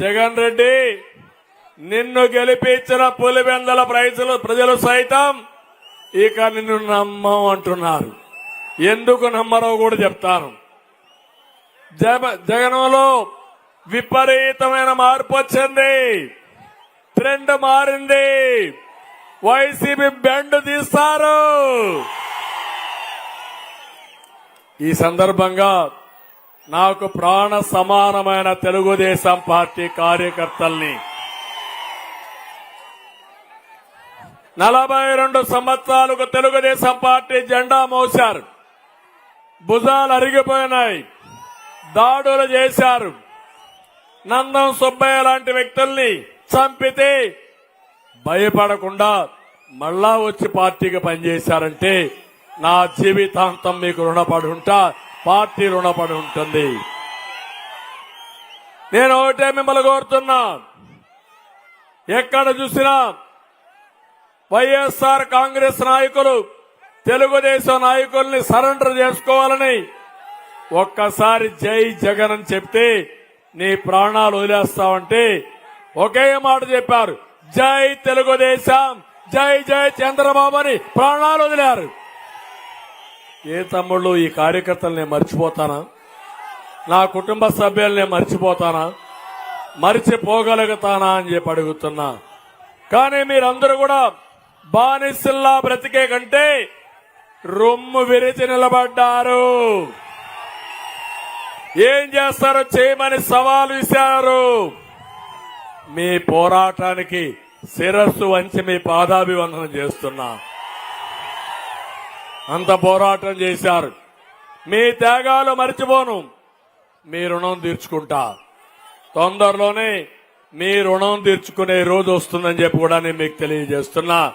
జగన్ రెడ్డి నిన్ను గెలిపించిన పులివెందల ప్రజలు ప్రజలు సైతం ఇక నిన్ను నమ్మం అంటున్నారు. ఎందుకు నమ్మరో కూడా చెప్తాను. జగనంలో విపరీతమైన మార్పు వచ్చింది. ట్రెండ్ మారింది. వైసీపీ బెండ్ తీస్తారు. ఈ సందర్భంగా నాకు ప్రాణ సమానమైన తెలుగుదేశం పార్టీ కార్యకర్తల్ని నలభై రెండు సంవత్సరాలకు తెలుగుదేశం పార్టీ జెండా మోశారు. భుజాలు అరిగిపోయినాయి. దాడులు చేశారు. నందం సుబ్బయ్య లాంటి వ్యక్తుల్ని చంపితే భయపడకుండా మళ్ళా వచ్చి పార్టీకి పనిచేశారంటే నా జీవితాంతం మీకు రుణపడి ఉంటా. పార్టీ రుణపడి ఉంటుంది. నేను ఒకటే మిమ్మల్ని కోరుతున్నా. ఎక్కడ చూసినా వైఎస్ఆర్ కాంగ్రెస్ నాయకులు తెలుగుదేశం నాయకుల్ని సరెండర్ చేసుకోవాలని ఒక్కసారి జై జగన్ అని చెప్తే నీ ప్రాణాలు వదిలేస్తావంటే ఒకే మాట చెప్పారు. జై తెలుగుదేశం జై జై చంద్రబాబు అని ప్రాణాలు వదిలారు. ఏ తమ్ముళ్ళు ఈ కార్యకర్తలు నేను మర్చిపోతానా? నా కుటుంబ సభ్యుల్ని మర్చిపోతానా? మర్చిపోగలుగుతానా అని చెప్పి అడుగుతున్నా. కానీ మీరందరూ కూడా బానిసల్లా బ్రతికే కంటే రొమ్ము విరిచి నిలబడ్డారు. ఏం చేస్తారో చేయమని సవాలు ఇచ్చారు మీ పోరాటానికి శిరస్సు వంచి మీ పాదాభివందనం చేస్తున్నా. అంత పోరాటం చేశారు. మీ త్యాగాలు మర్చిపోను. మీ రుణం తీర్చుకుంటా. తొందరలోనే మీ రుణం తీర్చుకునే రోజు వస్తుందని చెప్పి కూడా నేను మీకు తెలియజేస్తున్నా.